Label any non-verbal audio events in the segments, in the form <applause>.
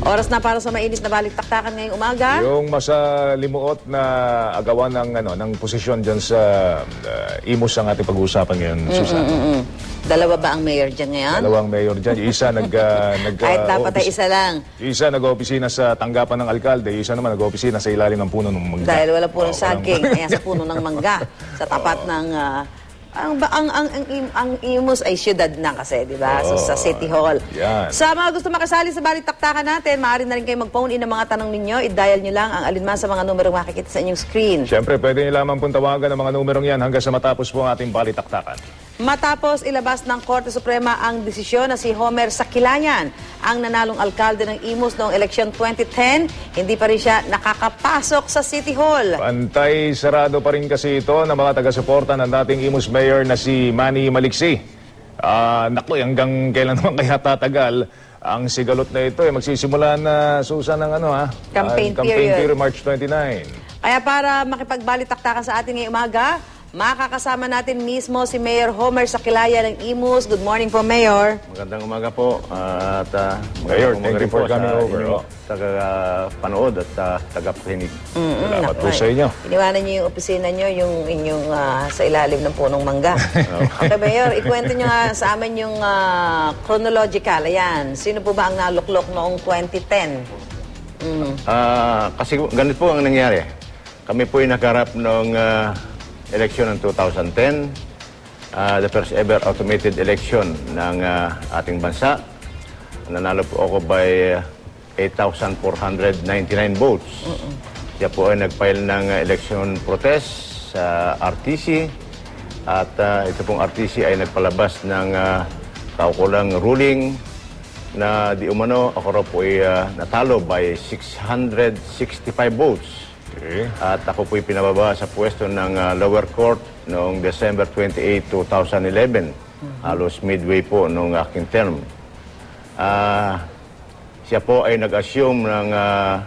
Oras na para sa mainit na balik-taktakan ngayong umaga. Yung masalimuot na agawan ng ano ng posisyon diyan sa uh, imus ang ating pag-uusapan ngayon, Susan. Mm-mm. Dalawa ba ang mayor dyan ngayon? Dalawang mayor diyan, yung isa nag uh, <laughs> nag Kahit uh, dapat ay oopis- isa lang. Yung isa nag-opisina sa tanggapan ng alkalde, yung isa naman nag-opisina sa ilalim ng puno ng mangga. Dahil wala punong Oh, walang- saging, <laughs> kaya sa puno ng mangga. Sa tapat ng... ah, ang, ang, ang, ang, ang Imus ay syudad na kasi, di ba? So, sa City Hall. yan. Sa mga gusto makasali sa balik taktakan natin, maaari na rin kayo mag-phone in ng mga tanong ninyo. I-dial nyo lang ang alinman sa mga numerong makikita sa inyong screen. Siyempre, pwede niyo lamang pong tawagan ang mga numerong yan hanggang sa matapos po ang ating balitaktakan. Matapos ilabas ng Korte Suprema ang desisyon na si Homer Sakilayan ang nanalong alkalde ng Imus noong eleksyon 2010, hindi pa rin siya nakakapasok sa City Hall. Pantay sarado pa rin kasi ito ng mga taga-suporta ng dating Imus Mayor na si Manny Maliksi. Ah, naku, hanggang kailan <laughs> naman kaya tatagal ang sigalot na ito? Eh, magsisimula na Susan ng ano ha? Campaign Ah, campaign period. period March 29. Kaya para makipagbalitaktakan sa ating ngayong umaga, makakasama natin mismo si Mayor Homer Sakilaya ng Imus. Good morning po, Mayor. Magandang umaga po at uh, Mayor, thank you for coming sa over. inyong Oh. taga-panood at uh, taga-pakinig. Salamat po sa inyo. Iniwanan niyo yung opisina niyo, yung inyong ah, sa ilalim ng punong mangga. <laughs> okay, Mayor, ikwento niyo nga sa amin yung ah, chronological. Ayan, sino po ba ang naluklok noong 2010? Mm. Ah, kasi ganito po ang nangyari. Kami po ay nagharap ng uh, eleksyon ng 2010, ah, the first ever automated election ng ah, ating bansa. Nanalo po ako by ah, 8,499 votes. Siya po ay nag-file ng ah, election protest sa RTC at ah, ito pong RTC ay nagpalabas ng uh, kaukulang ruling na di umano ako raw po ay ah, natalo by 665 votes. Okay. At ako po'y pinababa sa pwesto ng ah, lower court noong December 28, 2011. Halos midway po noong aking term. Ah, siya po ay nag-assume ng ah,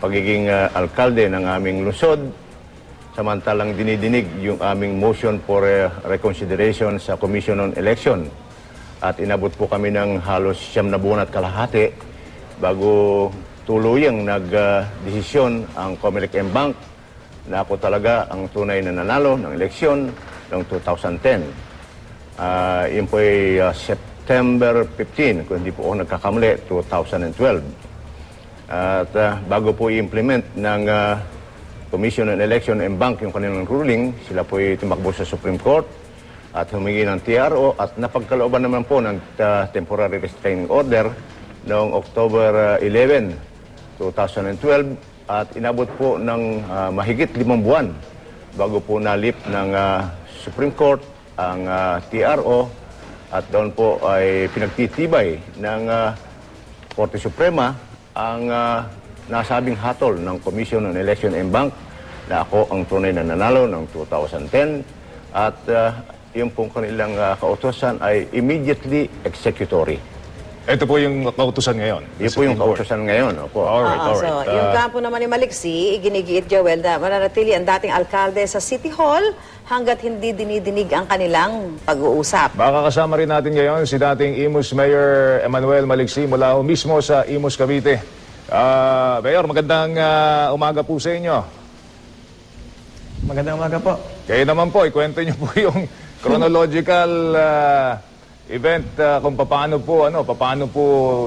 pagiging ah, alkalde ng aming lungsod. Samantalang dinidinig yung aming motion for ah, reconsideration sa Commission on Election. At inabot po kami ng halos siyam na buwan at kalahati bago tuluyang nag-desisyon ang Comelec M Bank na ako talaga ang tunay na nanalo ng eleksyon noong 2010. Ah, yun po ay ah, September 15, kung hindi po ako nagkakamali, 2012. At ah, bago po i-implement ng ah, Commission on Election and Bank yung kanilang ruling, sila po ay tumakbo sa Supreme Court at humingi ng TRO at napagkalooban naman po ng ah, Temporary Restraining Order noong October ah, 11, 2012 at inabot po ng ah, mahigit limang buwan bago po nalip ng ah, Supreme Court ang ah, TRO at doon po ay pinagtitibay ng ah, Korte Suprema ang ah, nasabing hatol ng Commission on Election and Bank na ako ang tunay na nanalo ng 2010 at ah, yung pong kanilang ah, kautosan ay immediately executory. Ito po yung kautusan ngayon. Yun po yung kautosan ngayon. Opo. Alright, Oo, alright. So, yung kampo naman ni Maliksi, iginigiit Joel na mananatili ang dating alkalde sa City Hall hanggat hindi dinidinig ang kanilang pag-uusap. Makakasama rin natin ngayon si dating Imus Mayor Emmanuel Maliksi mula ho mismo sa Imus, Cavite. Ah, Mayor, magandang ah, umaga po sa inyo. Magandang umaga po. Kayo naman po, ikwento niyo po <laughs> yung chronological ah, event ah, kung paano po, ano, paano po,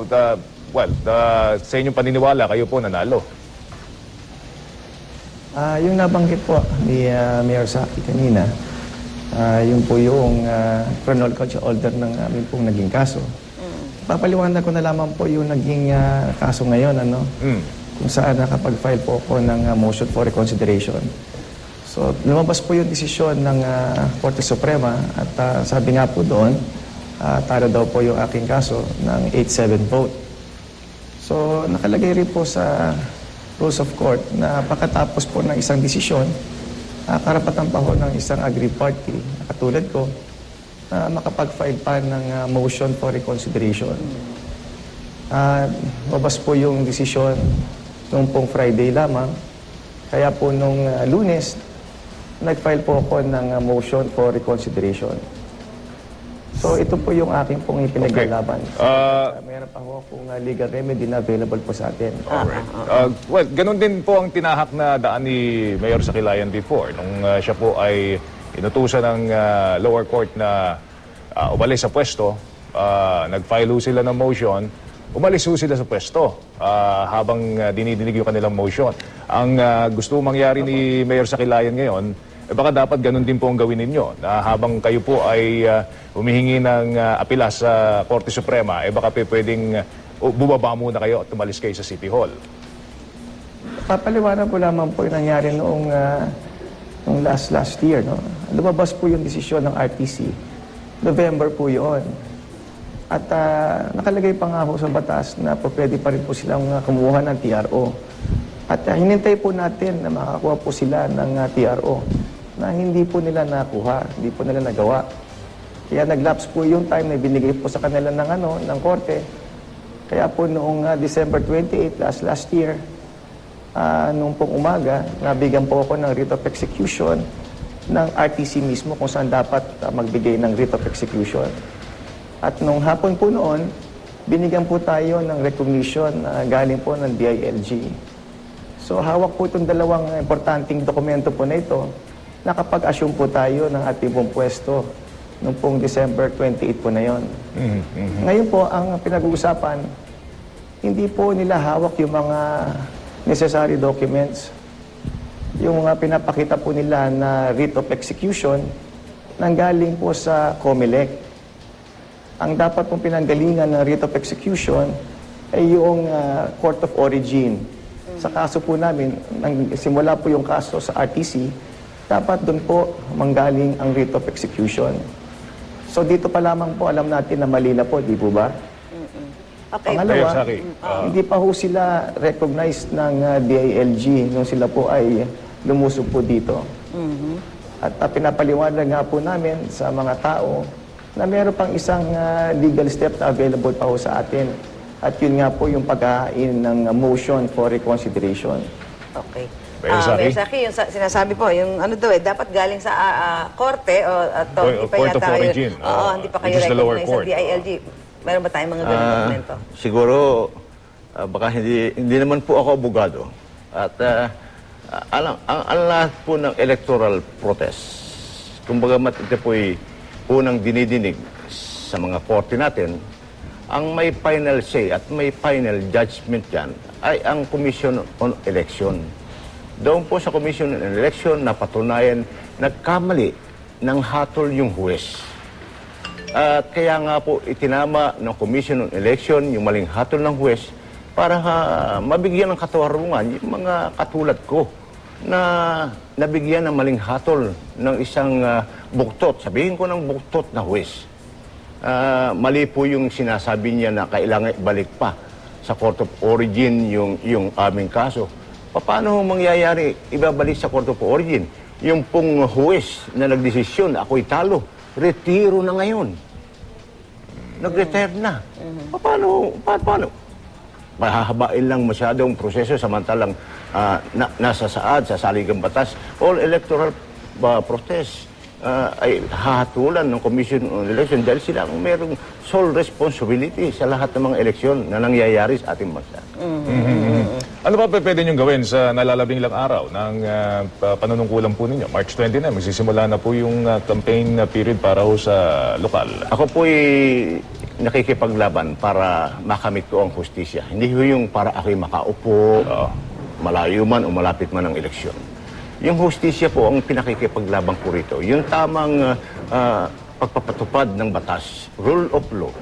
ah, well, ah, sa inyong paniniwala, kayo po nanalo. Ah, yung nabanggit po ni ah, Mayor Saki kanina, ah, yun po yung uh, chronological order ng aming pong naging kaso. Papaliwanag ko na lamang po yung naging ah, kaso ngayon, ano, Mm. kung saan nakapag-file po ako ng ah, motion for reconsideration. So, lumabas po yung desisyon ng ah, Korte Suprema at ah, sabi nga po doon, uh, talo daw po yung aking kaso ng 8-7 vote. So, nakalagay rin po sa rules of court na pagkatapos po ng isang desisyon, uh, karapatan pa ho ng isang aggrieved party, katulad ko, na makapag-file pa ng uh, motion for reconsideration. Uh, mabas po yung desisyon nung pong Friday lamang. Kaya po nung uh, lunes, nag-file po ako ng uh, motion for reconsideration. So ito po yung aking pong ipinaglalaban. Ah, Uh, meron pa ho akong uh, legal remedy na available po sa atin. Alright. Uh, well, ganun din po ang tinahak na daan ni Mayor Sakilayan before. Nung uh, siya po ay inutusan ng uh, lower court na uh, umalis sa pwesto, uh, nag-file sila ng motion, umalis ho sila sa pwesto uh, habang uh, dinidinig yung kanilang motion. Ang uh, gusto mangyari ni Mayor Sakilayan ngayon, eh baka dapat ganun din po ang gawin ninyo na habang kayo po ay uh, humihingi ng uh, apela sa Korte Suprema, eh baka pe pwedeng uh, bumaba muna kayo at tumalis kayo sa City Hall. Papaliwanag ko lamang po yung nangyari noong, ah, noong last last year. No? Lumabas po yung desisyon ng RTC. November po yun. At ah, nakalagay pa nga po sa batas na po pwede pa rin po silang ah, kumuha ng TRO. At ah, hinintay po natin na makakuha po sila ng ah, TRO na hindi po nila nakuha, hindi po nila nagawa. Kaya nag-lapse po yung time na binigay po sa kanila ng, ano, ng korte. Kaya po noong ah, December 28, last last year, Ah, nung pong umaga, nabigyan po ako ng writ of execution ng RTC mismo kung saan dapat ah, magbigay ng writ of execution. At nung hapon po noon, binigyan po tayo ng recognition na galing po ng DILG. So hawak po itong dalawang importanteng dokumento po na ito, nakapag-assume po tayo ng ating pong pwesto nung pong December 28 po na yon. Ngayon po, ang pinag-uusapan, hindi po nila hawak yung mga necessary documents. Yung mga pinapakita po nila na writ of execution, nanggaling po sa COMELEC. Ang dapat pong pinanggalingan ng writ of execution ay yung ah, court of origin. Sa kaso po namin, nang simula po yung kaso sa RTC, dapat doon po manggaling ang writ of execution. So dito pa lamang po alam natin na mali na po, di po ba? Okay. Pangalawa, Saki, hindi pa ho sila recognized ng uh, DILG nung sila po ay lumusog po dito. At uh, pinapaliwanag nga po namin sa mga tao na meron pang isang uh, legal step na available pa ho sa atin. At yun nga po yung pagkain ng motion for reconsideration. Okay. Ah? Mayor Saki, yung sa- sinasabi po, yung ano daw eh, dapat galing sa ah, ah, korte o at Court- hindi pa court of yata kayo- origin. Oo, Ah, hindi pa which kayo is the lower recognize court. sa DILG. Meron ba tayong mga ganung Ah, dokumento? siguro, ah, baka hindi, hindi naman po ako abogado. At ah, ah, alam, ang, ang lahat po ng electoral protest, kumbaga mat ito po'y unang dinidinig sa mga korte natin, ang may final say at may final judgment yan ay ang Commission on Election. Doon po sa Commission on Election, napatunayan, nagkamali ng hatol yung huwes. At kaya nga po itinama ng Commission on Election yung maling hatol ng huwes para ha, mabigyan ng katawarungan yung mga katulad ko na nabigyan ng maling hatol ng isang ah, buktot. Sabihin ko ng buktot na huwes. Ah, mali po yung sinasabi niya na kailangan ibalik pa sa Court of Origin yung, yung aming kaso. Paano ho mangyayari ibabalik sa Court of Origin? Yung pong huwes na nagdesisyon, ako'y talo, retiro na ngayon. Nag-retire na. Paano? Pa, paano? Mahahabain lang masyadong proseso samantalang ah, na, nasa saad, sa saligang batas. All electoral uh, protest ah, ay hahatulan ng Commission on Election dahil sila ang merong sole responsibility sa lahat ng mga eleksyon na nangyayari sa ating bansa. Ano ba pa pwede niyong gawin sa nalalabing lang araw ng uh, pa- panunungkulan po ninyo? March 29, magsisimula na po yung uh, campaign uh, period para ho sa lokal. Ako po'y nakikipaglaban para makamit ko ang hustisya. Hindi ho yung para ako'y makaupo, malayo man o malapit man ang eleksyon. Yung hustisya po ang pinakikipaglaban ko rito. Yung tamang ah, pagpapatupad ng batas, rule of law.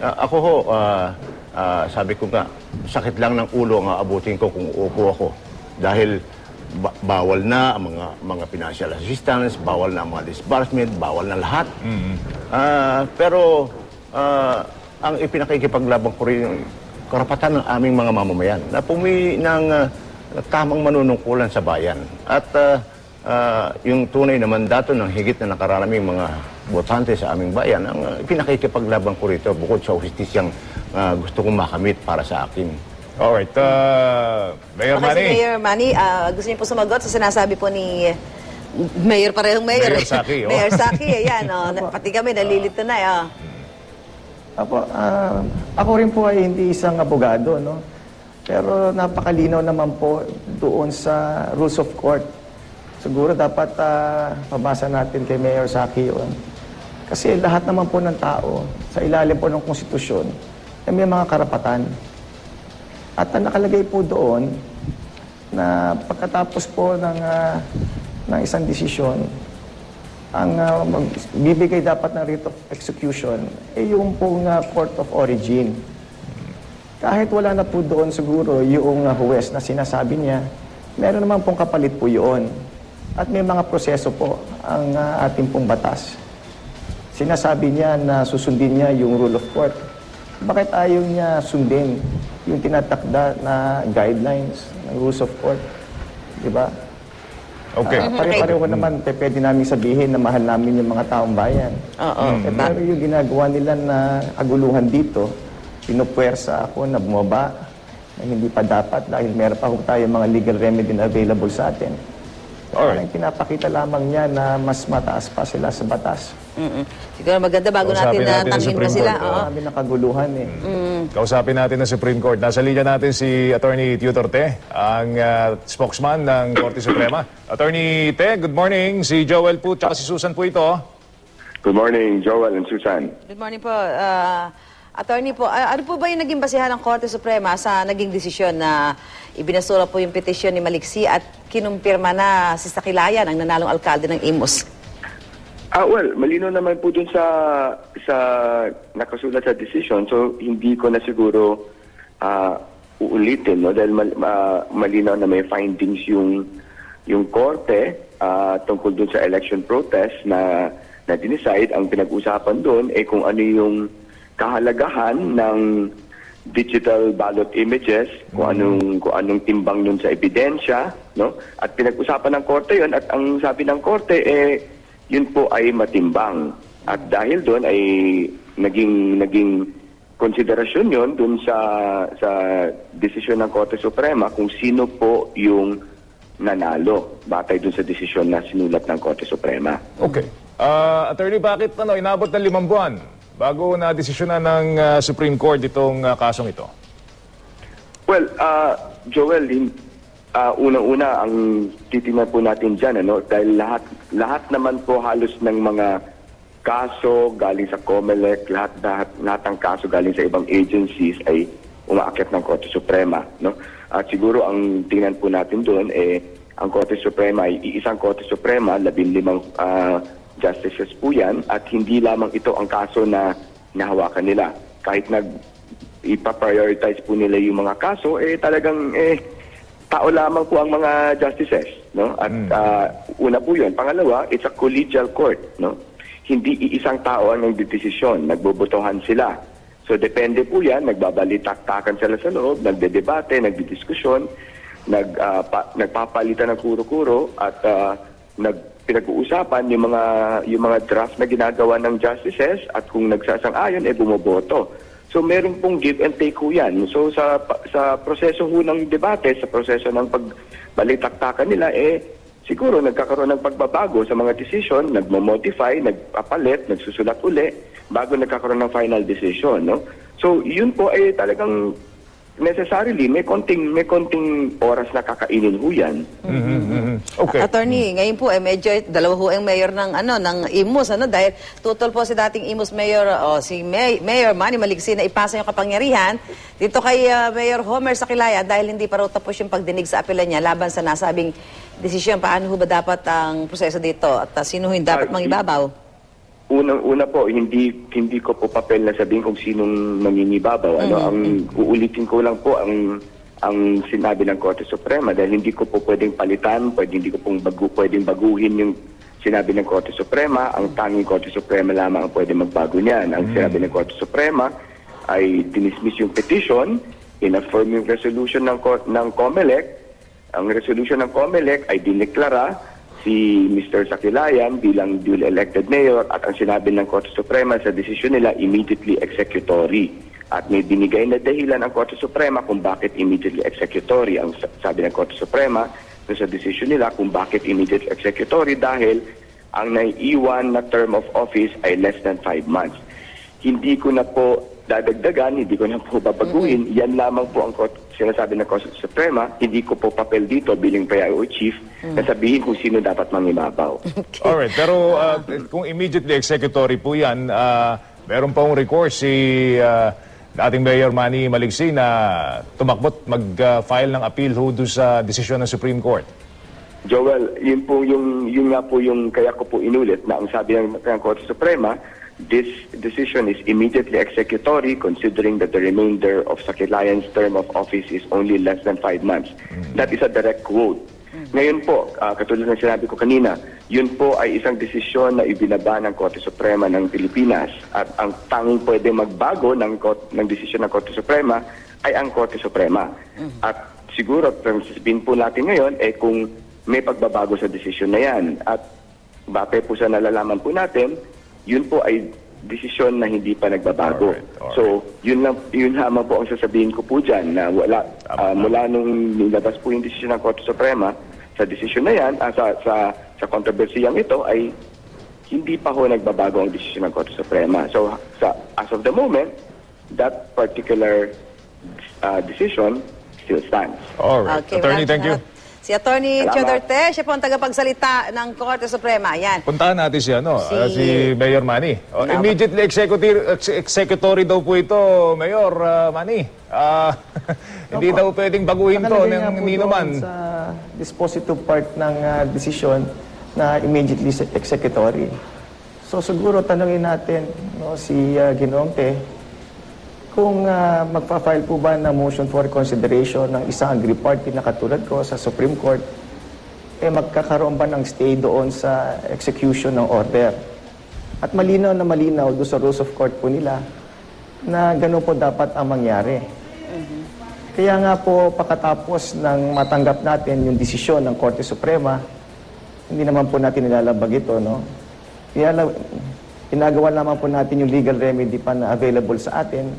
Ah, ako ho, ah, ah, sabi ko nga, sakit lang ng ulo ang aabutin ko kung uupo ako. Dahil ba- bawal na ang mga mga financial assistance, bawal na ang mga disbursement, bawal na lahat. Ah, pero ah, ang ipinakikipaglaban ko rin yung karapatan ng aming mga mamamayan na pumi ng ah, tamang manunungkulan sa bayan. At ah, ah, yung tunay na mandato ng higit na nakararaming mga botante sa aming bayan, ang uh, pinakikipaglaban ko rito bukod sa justisyang ah, gusto kong makamit para sa akin. Alright, uh, Mayor Okay, si Manny. Mayor Manny, ah, gusto niyo po sumagot sa sinasabi po ni Mayor parehong mayor. Mayor Saki, oh. Mayor Saki, <laughs> ayan. Oh. Pati kami, nalilito na. Oh. Apo, ah, ako rin po ay hindi isang abogado, no? Pero napakalinaw naman po doon sa rules of court. Siguro dapat ah, pabasa natin kay Mayor Saki yun. Kasi lahat naman po ng tao, sa ilalim po ng konstitusyon, ay may mga karapatan. At ang nakalagay po doon, na pagkatapos po ng, ah, ng isang desisyon, ang uh, bibigay dapat ng writ of execution ay yung pong uh, court of origin. Kahit wala na po doon siguro yung uh, huwes na sinasabi niya, meron naman pong kapalit po yun. At may mga proseso po ang uh, ating pong batas. Sinasabi niya na susundin niya yung rule of court. Bakit ayaw niya sundin yung tinatakda na guidelines ng rules of court? Di ba? Okay. Ah, pare-pareho naman, pe, pwede namin sabihin na mahal namin yung mga taong bayan. Oo. Eh, pero yung ginagawa nila na aguluhan dito, pinupwersa ako na bumaba na hindi pa dapat dahil meron pa tayo mga legal remedy na available sa atin. Alright. Parang pinapakita lamang niya na mas mataas pa sila sa batas. Mm-mm. Siguro maganda bago Kausapin natin natin na ang tangin pa Supreme sila. Court, Oo. Marami na kaguluhan eh. Kausapin natin ang Supreme Court. Nasa linya natin si Attorney Tio Torte, ang ah, spokesman ng Korte Suprema. Attorney Te, good morning. Si Joel po, tsaka si Susan po ito. Good morning, Joel and Susan. Good morning po. Ah, attorney po, ah, ano po ba yung naging basihan ng Korte Suprema sa naging desisyon na ibinasura po yung petisyon ni Maliksi at kinumpirma na si Sakilayan ang nanalong alkalde ng Imus? Ah, well, malino naman po dun sa sa nakasulat sa decision. So, hindi ko na siguro ah, uulitin, no? Dahil mal, ah, malinaw na may findings yung yung korte ah, tungkol dun sa election protest na na dinicide. Ang pinag-usapan doon ay kung ano yung kahalagahan ng digital ballot images, kung anong kung anong timbang nun sa ebidensya, no? At pinag-usapan ng korte 'yon at ang sabi ng korte eh yun po ay matimbang. At dahil doon ay naging naging konsiderasyon 'yon dun sa sa desisyon ng Korte Suprema kung sino po yung nanalo batay dun sa desisyon na sinulat ng Korte Suprema. Okay. Ah, attorney, bakit ano, inabot ng limang buwan bago na desisyonan ng ah, Supreme Court itong ah, kasong ito? Well, uh, Joel, uh, unang-una ang titingnan po natin dyan, ano, dahil lahat, lahat naman po halos ng mga kaso galing sa COMELEC, lahat, lahat, lahat ng kaso galing sa ibang agencies ay umaakyat ng Korte Suprema. No? At siguro ang tingnan po natin doon, eh, ang Korte Suprema ay iisang Korte Suprema, labing limang ah, justices po yan, at hindi lamang ito ang kaso na nahawakan nila. Kahit nag ipa-prioritize po nila yung mga kaso, eh talagang eh, tao lamang po ang mga justices. No? At ah, una po yun. Pangalawa, it's a collegial court. No? Hindi iisang tao ang nagdedesisyon, nagbobotohan sila. So depende po yan, nagbabalitaktakan sila sa loob, nagdedebate, nagdidiskusyon, nag, ah, pa- nagpapalitan ng kuro-kuro at ah, nag pinag-uusapan yung mga yung mga draft na ginagawa ng justices at kung nagsasang-ayon eh bumoboto. So meron pong give and take ho yan. So sa sa proseso ho ng debate, sa proseso ng pagbalitaktakan nila eh siguro nagkakaroon ng pagbabago sa mga decision, nagmo-modify, nagpapalit, nagsusulat uli bago nagkakaroon ng final decision, no? So yun po ay talagang necessarily may konting may konting oras na kakainin ho yan. Okay. Attorney, ngayon po eh medyo dalawa ho ang mayor ng ano ng Imus ano dahil tutol po si dating Imus mayor o si May, Mayor Manny Maligsi na ipasa yung kapangyarihan dito kay ah, Mayor Homer Sakilaya dahil hindi pa raw tapos yung pagdinig sa apela niya laban sa nasabing desisyon paano ho ba dapat ang proseso dito at ah, sino ho yung dapat mangibabaw? Unang-una po, hindi hindi ko po papel na sabihin kung sinong mangingibabaw. Ano, ang uulitin ko lang po ang ang sinabi ng Korte Suprema dahil hindi ko po pwedeng palitan, pwede hindi ko pong bagu, pwedeng baguhin yung sinabi ng Korte Suprema. Ang tanging Korte Suprema lamang ang pwede magbago niyan. Ang sinabi ng Korte Suprema ay dinismiss yung petition, in-affirm yung resolution ng, ng COMELEC. Ang resolution ng COMELEC ay dineklara si Mr. Sakilayan bilang duly elected mayor at ang sinabi ng Korte Suprema sa desisyon nila immediately executory. At may binigay na dahilan ang Korte Suprema kung bakit immediately executory. Ang sa- sabi ng Korte Suprema, sa decision nila kung bakit immediate executory dahil ang naiiwan na term of office ay less than five months. Hindi ko na po dadagdagan, hindi ko na po babaguhin. Yan lamang po ang kot- sinasabi ng Korte Suprema. Hindi ko po papel dito biling PIO chief na sabihin kung sino dapat mangibabaw. <laughs> Alright, pero uh, kung immediately executory po yan, uh, meron pa recourse si uh, dating Mayor Manny Maligsi na tumakbot mag-file ng appeal ho doon sa desisyon ng Supreme Court. Joel, yun po yung yun nga po yung kaya ko po inulit na ang sabi ng, ng Korte Suprema, this decision is immediately executory considering that the remainder of Sakilayan's term of office is only less than five months. That is a direct quote. Ngayon po, ah, katulad ng sinabi ko kanina, yun po ay isang desisyon na ibinaba ng Korte Suprema ng Pilipinas at ang tanging pwede magbago ng, kot- ng desisyon ng Korte Suprema ay ang Korte Suprema. At siguro, ang sasabihin po natin ngayon, eh kung may pagbabago sa desisyon na yan at base po sa nalalaman po natin, yun po ay desisyon na hindi pa nagbabago. Alright, alright. So, yun lang yun lamang po ang sasabihin ko po diyan na wala ah, mula nung nilabas po yung desisyon ng Korte Suprema sa desisyon na yan, ah, sa sa sa kontrobersiyang ito ay hindi pa ho nagbabago ang desisyon ng Korte Suprema. So, sa as of the moment, that particular ah, decision still stands. Alright. Attorney, maraming thank you. Si Attorney Salamat. Chodorte, siya po ang tagapagsalita ng Korte Suprema. Yan. Puntahan natin si, ano, Si- uh, si Mayor Manny. Oh, Salamat. immediately executory, ex- executory daw po ito, Mayor uh, Manny. Ah, <laughs> hindi daw pwedeng baguhin to Nakalagay nga ng po nino doon man. sa dispositive part ng ah, desisyon na immediately se- executory. So siguro tanungin natin no, si uh, Ginoong Te, kung ah, magpa-file po ba ng motion for consideration ng isang aggrieved party na katulad ko sa Supreme Court, eh magkakaroon ba ng stay doon sa execution ng order? At malinaw na malinaw doon sa rules of court po nila na gano'n po dapat ang mangyari. Kaya nga po, pagkatapos ng matanggap natin yung desisyon ng Korte Suprema, hindi naman po natin nilalabag ito, no? Nilala- Ginagawa naman po natin yung legal remedy pa na available sa atin.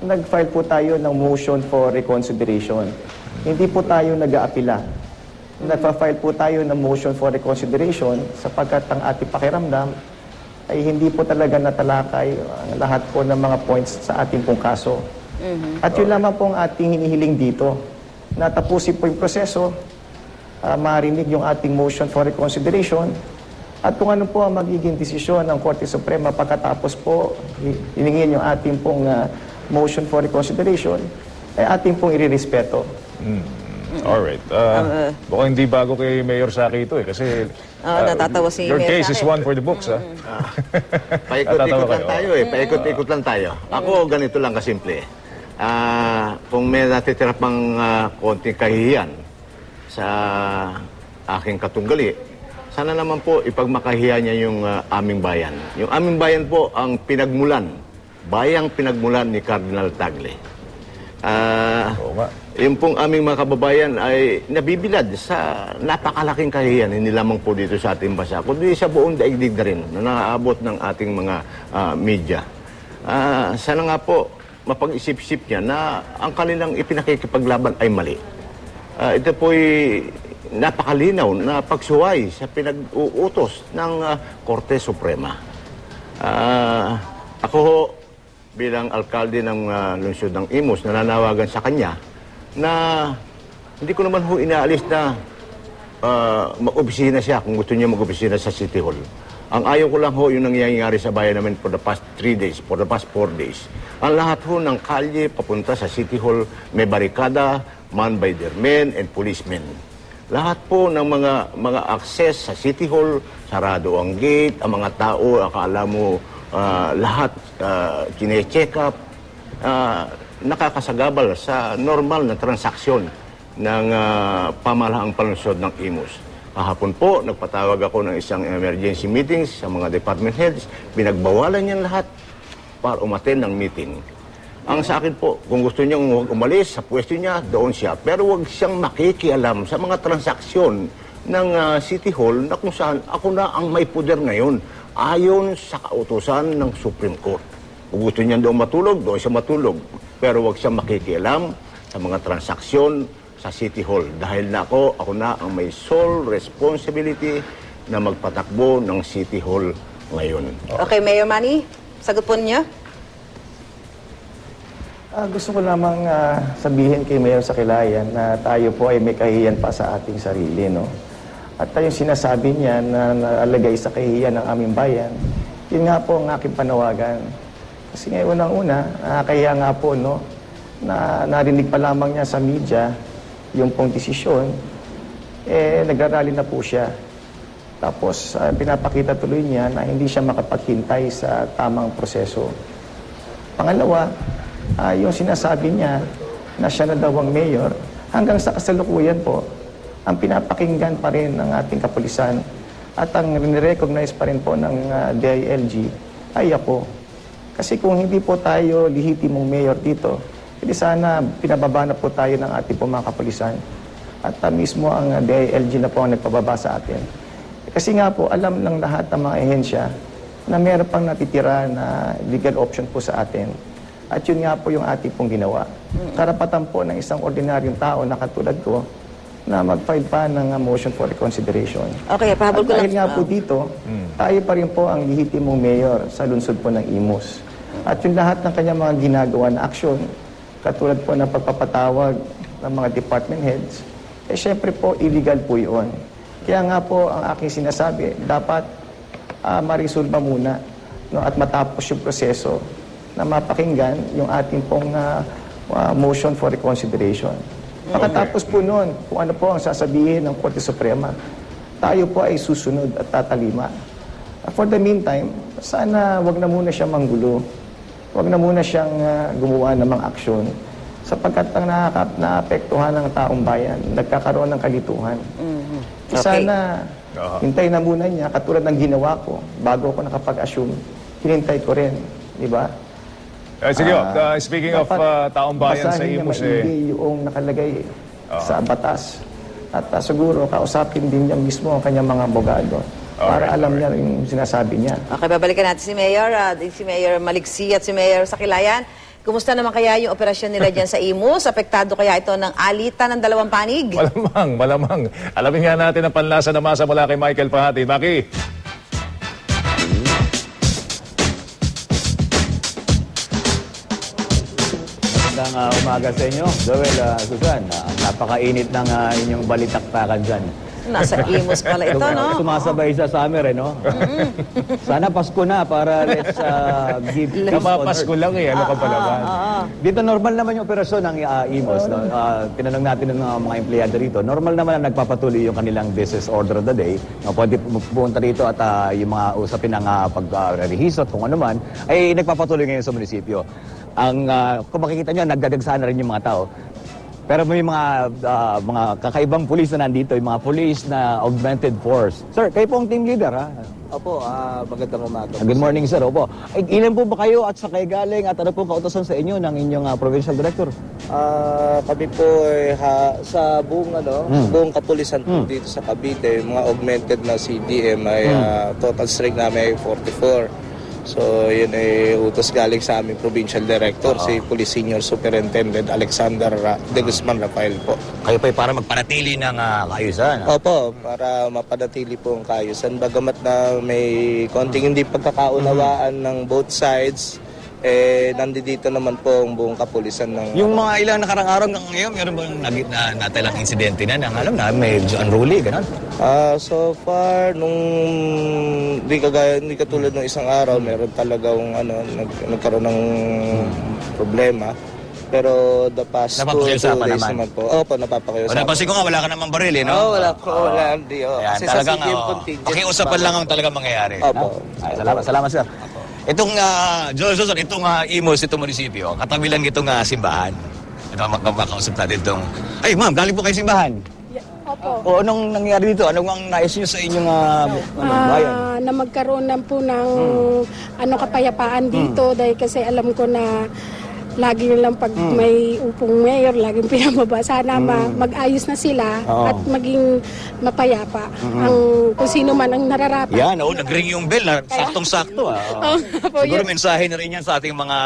Nag-file po tayo ng motion for reconsideration. Hindi po tayo nag-aapila. Nagpa-file po tayo ng motion for reconsideration sapagkat ang ating pakiramdam ay hindi po talaga natalakay ang lahat po ng mga points sa ating pong kaso. At yun lamang po ang ating hinihiling dito. Natapusin po yung proseso, ah, marinig yung ating motion for reconsideration, at kung ano po ang magiging desisyon ng Korte Suprema pagkatapos po hi- hiningin yung ating pong ah, motion for reconsideration, ay ating pong irirespeto. Alright. Uh, mukhang hindi bago kay Mayor Saki ito eh. Kasi Ah, natatawa si your Mayor case is Saki. one for the books. ah. <laughs> Paikot-ikot Natatawa lang kayo. tayo eh. Paikot-ikot lang tayo. Ako, ganito lang kasimple. Ah, kung may natitira pang ah, konting kahihiyan sa aking katunggali, sana naman po ipagmakahiya niya yung ah, aming bayan. Yung aming bayan po ang pinagmulan, bayang pinagmulan ni Cardinal Tagle. Ah, Oo nga. yung pong aming mga kababayan ay nabibilad sa napakalaking kahihiyan, hindi lamang po dito sa ating bansa, kundi sa buong daigdig na rin na naaabot ng ating mga ah, media. Ah, sana nga po, mapag-isip-isip niya na ang kanilang ipinakikipaglaban ay mali. Ah, ito po'y napakalinaw na pagsuway sa pinag-uutos ng ah, Korte Suprema. Ah, ako ho, bilang alkalde ng ah, lungsod ng Imus, nananawagan sa kanya na hindi ko naman ho inaalis na ah, mag-opisina siya kung gusto niya mag-opisina sa City Hall. Ang ayaw ko lang ho yung nangyayari sa bayan namin for the past three days, for the past four days. Ang lahat ho ng kalye papunta sa City Hall may barikada, man by their men and policemen. Lahat po ng mga mga access sa City Hall, sarado ang gate, ang mga tao, akala mo ah, lahat uh, kine-check up, ah, nakakasagabal sa normal na transaksyon ng ah, pamalaang palunsod ng IMUS. Kahapon po, nagpatawag ako ng isang emergency meetings sa mga department heads. Pinagbawalan niyan lahat para umaten ng meeting. Ang sa akin po, kung gusto niyang huwag umalis sa pwesto niya, doon siya. Pero huwag siyang makikialam sa mga transaksyon ng ah, City Hall na kung saan ako na ang may puder ngayon ayon sa kautusan ng Supreme Court. Kung gusto niya doon matulog, doon siya matulog. Pero huwag siyang makikialam sa mga transaksyon sa City Hall dahil na ako, ako na ang may sole responsibility na magpatakbo ng City Hall ngayon. Okay, Mayor Manny, sagot po niyo. Ah, gusto ko lamang ah, sabihin kay Mayor Sakilayan na tayo po ay may kahihiyan pa sa ating sarili, no? At yung sinasabi niya na nalagay sa kahihiyan ng aming bayan, yun nga po ang aking panawagan. Kasi ngayon unang-una, nakakahiya nga po, no? Na narinig pa lamang niya sa media yung pong desisyon, eh, nagrarally na po siya. Tapos, ah, pinapakita tuloy niya na hindi siya makapaghintay sa tamang proseso. Pangalawa, ah, yung sinasabi niya na siya na daw ang mayor, hanggang sa kasalukuyan po, ang pinapakinggan pa rin ng ating kapulisan at ang recognize pa rin po ng ah, DILG ay ako. Kasi kung hindi po tayo lihitimong mayor dito, hindi sana pinababa na po tayo ng ating po mga kapulisan. At ah, mismo ang ah, DILG na po ang nagpababa sa atin. Kasi nga po, alam ng lahat ng mga ehensya na meron pang natitira na legal option po sa atin. At yun nga po yung ating pong ginawa. Karapatan po ng isang ordinaryong tao na katulad ko na mag-file pa ng uh, motion for reconsideration. Okay, pahabol ko lang. dahil nga po dito, tayo pa rin po ang lehitimong mayor sa lungsod po ng Imus. At yung lahat ng kanyang mga ginagawa na aksyon, katulad po ng pagpapatawag ng mga department heads, eh syempre po illegal po yun. Kaya nga po ang aking sinasabi, dapat uh, marisolba muna no, at matapos yung proseso na mapakinggan yung ating pong ah, ah, motion for reconsideration. Pagkatapos po noon, kung ano po ang sasabihin ng Korte Suprema, tayo po ay susunod at tatalima. For the meantime, sana wag na muna siya manggulo. Wag na muna siyang ah, gumawa ng mga aksyon sapagkat ang nakaka- naapektuhan ng taong bayan, nagkakaroon ng kalituhan. Okay. Sana hintay na muna niya, katulad ng ginawa ko, bago ako nakapag-assume, hinintay ko rin. Di ba? Eh, sige, Ah, uh, speaking of uh, taong bayan sa basahin Imus, eh, maigi yung nakalagay sa batas. At ah, siguro, kausapin din niya mismo ang kanyang mga abogado para alam niya yung sinasabi niya. Okay, babalikan natin si Mayor, ah, si Mayor Maliksi at si Mayor Sakilayan. Kumusta naman kaya yung operasyon nila dyan sa Imus? <laughs> Apektado kaya ito ng alitan ng dalawang panig? malamang, malamang. Alamin nga natin ang panlasa na masa mula kay Michael Pahati. Maki. Magandang uh, umaga sa inyo, Joel, uh, Susan. Uh, napakainit ng uh, inyong balitaktakan dyan. Nasa Imus pala ito, no? Sumasabay sa summer, eh, no? Sana Pasko na para let's uh, give peace on earth. lang eh. Ano ka pa naman? Dito normal naman yung operasyon ng uh, IMOS. No? Uh, tinanong natin ng mga empleyado rito. Normal naman na nagpapatuloy yung kanilang business order of the day. No, pwede pu- pumunta rito at uh, yung mga usapin ng uh, pag-rehis at kung ano man, ay nagpapatuloy ngayon sa munisipyo. Ang, uh, kung makikita nyo, nagdadagsa na rin yung mga tao. Pero may mga ah, mga kakaibang pulis na nandito, yung mga pulis na augmented force. Sir, kayo po ang team leader, ha? Opo, ah, magandang umaga. Good morning, sir. Opo. Ay, ilan po ba kayo at sa kayo galing at ano po kautosan sa inyo ng inyong ah, provincial director? Ah, kami po ay ha, sa buong ano, buong kapulisan po dito sa Cavite, yung mga augmented na CDM ay ah, total strength namin ay 44. So, yun ay utos galing sa aming provincial director, si Police Senior Superintendent Alexander Ra- De Guzman Rafael po. Kayo pa para magpanatili ng uh, kaayusan. Opo, para mapanatili po ang kaayusan. Bagamat na may konting hindi pagkakaunawaan ng both sides, eh, nandito naman po ang buong kapulisan ng... Yung mga ilang nakarang araw ng ngayon, meron bang nagit na natalang insidente na nang alam na medyo unruly, ganun? Ah, so far, nung di kagaya, di katulad ng isang araw, meron talagang ano, nag, nagkaroon ng problema. Pero the past two, two Napapakiusapan days naman. naman po. Opo, O napapakiusapan. napansin ko nga, wala ka namang baril, eh, no? Oo, wala po, wala, hindi. Oh. Ayan, Kasi sa talagang, CDM oh, contingent. pakiusapan lang ang talagang mangyayari. Opo. Ay, salamat, salamat, sir. Itong, uh, Joel Susan, itong uh, Imos, itong munisipyo, katabi lang itong ah, simbahan. Ito, mak makausap natin itong... Ay, ma'am, galing po kayo simbahan. Opo. O anong nangyari dito? Anong ang nais nyo sa inyong ah, ano, bayan? Ah, na magkaroon na po ng ano kapayapaan dito dahil kasi alam ko na lagi nilang pag may upong mayor, laging <laughs> pinababa. Sana ma- mag-ayos na sila Oo. at maging mapayapa ang kung sino man ang nararapat. Yan, oh, nag-ring yung bell na saktong-sakto. Ah. <laughs> Oo po, Siguro mensahe na rin yan sa ating mga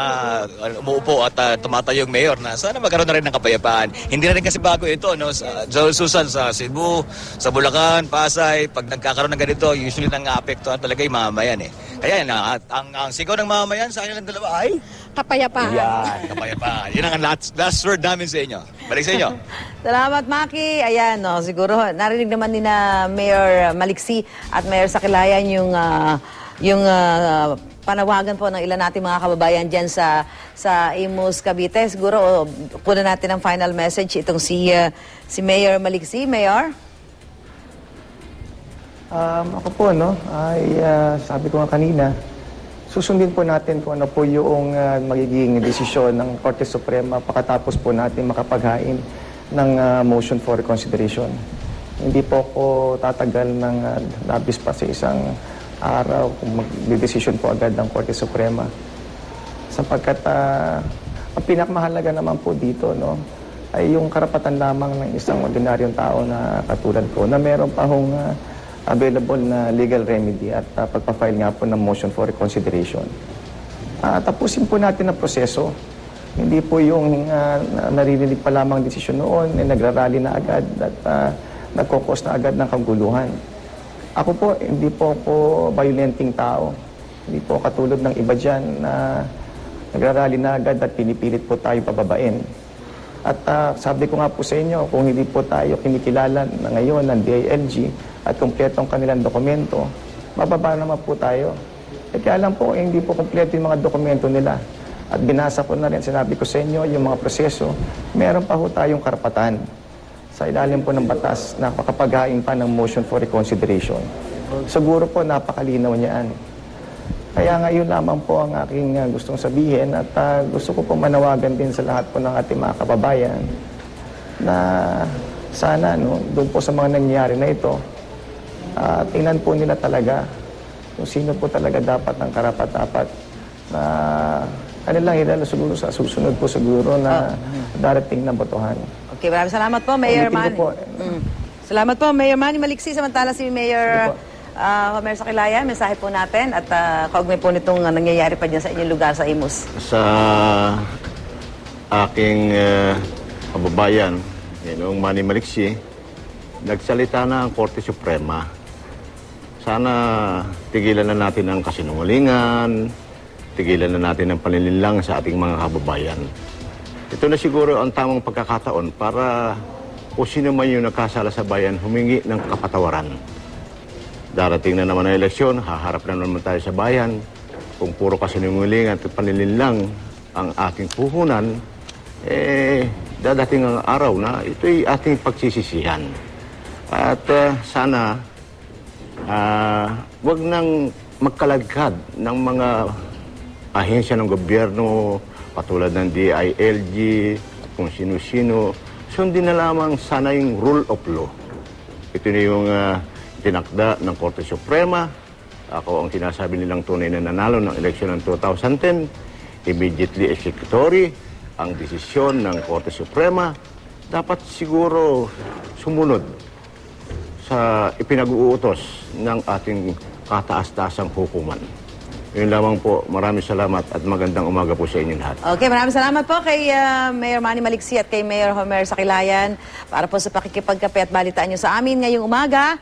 uh, umuupo at uh, tumatayong mayor na sana magkaroon na rin ng kapayapaan. Hindi na rin kasi bago ito, no? Sa Joel Susan sa Cebu, sa Bulacan, Pasay, pag nagkakaroon ng ganito, usually nang apektuhan talaga yung mamamayan eh. Kaya yan, ah, ang, ang sigaw ng mamamayan sa kanilang dalawa ay Kapayapaan. yan, kapayapaan. Yan ang last, last word namin sa inyo. Balik sa inyo. <laughs> Salamat, Maki. Ayan, no, siguro narinig naman ni na Mayor Maliksi at Mayor Sakilayan yung ah, yung ah, panawagan po ng ilan nating mga kababayan diyan sa sa Imus Cavite. Siguro oh, kunan natin ang final message itong si ah, si Mayor Maliksi, Mayor. Um, ako po, no, ay ah, sabi ko nga kanina, susundin po natin kung ano po yung ah, magiging desisyon ng Korte Suprema pagkatapos po natin makapaghain ng ah, motion for reconsideration. Hindi po ako tatagal ng ah, labis pa sa isang araw kung mag-decision po agad ng Korte Suprema. Sapagkat ah, ang pinakamahalaga naman po dito, no, ay yung karapatan lamang ng isang ordinaryong tao na katulad ko na meron pa hong ah, available na legal remedy at uh, pagpa-file nga po ng motion for reconsideration. Ah, tapusin po natin ang proseso. Hindi po yung na- naririnig pa lamang desisyon noon, eh, nagrarally na agad at uh, nagkokos na agad ng kaguluhan. Ako po, hindi po ako violenting tao. Hindi po katulad ng iba dyan na nagrarally na agad at pinipilit po tayo pababain. At ah, sabi ko nga po sa inyo, kung hindi po tayo kinikilala na ngayon ng DILG at kumpleto ang kanilang dokumento, bababa naman po tayo. Eh kaya lang po, eh, hindi po kumpleto yung mga dokumento nila. At binasa ko na rin, sinabi ko sa inyo, yung mga proseso, meron pa ho tayong karapatan sa ilalim po ng batas na makapaghain pa ng motion for reconsideration. Siguro po napakalinaw niyaan. Kaya nga yun lamang po ang aking uh, gustong sabihin at uh, gusto ko po manawagan din sa lahat po ng ating mga kababayan na sana no, doon po sa mga nangyayari na ito, uh, tingnan po nila talaga kung sino po talaga dapat ang karapat-dapat na kanilang ilalo siguro sa susunod po siguro na darating na botohan. Okay, maraming salamat po, Mayor Ulitin Manny. ko po. Mm. Salamat po, Mayor Manny Maliksi. Samantala si Mayor uh, Homer Sakilayan, mensahe po natin at uh, kaugnay po nitong uh, nangyayari pa dyan sa inyong lugar sa Imus. sa aking eh, kababayan, yung Manny Maliksi, nagsalita na ang Korte Suprema. Sana tigilan na natin ang kasinungalingan, tigilan na natin ang panlilinlang sa ating mga kababayan. Ito na siguro ang tamang pagkakataon para kung sino man yung nakasala sa bayan, humingi ng kapatawaran. Darating na naman ang eleksyon, haharap na naman tayo sa bayan. Kung puro kasinungalingan at panlilinlang ang ating puhunan, eh, dadating ang araw na ito'y ating pagsisisihan. At ah, sana, ah, wag nang magkalagkad ng mga ahensya ng gobyerno, katulad ng DILG, kung sino-sino, sundin na lamang sana yung rule of law. Ito na yung ah, tinakda ng Korte Suprema. Ako ang sinasabi nilang tunay na nanalo ng eleksyon ng 2010. Immediately executory ang desisyon ng Korte Suprema. Dapat siguro sumunod sa ipinag-uutos ng ating kataas-taasang hukuman. Yun lamang po. Maraming salamat at magandang umaga po sa inyo lahat. Okay, maraming salamat po kay uh, Mayor Manny Maliksi at kay Mayor Homer Sakilayan para po sa pakikipagkape at balitaan nyo sa amin ngayong umaga.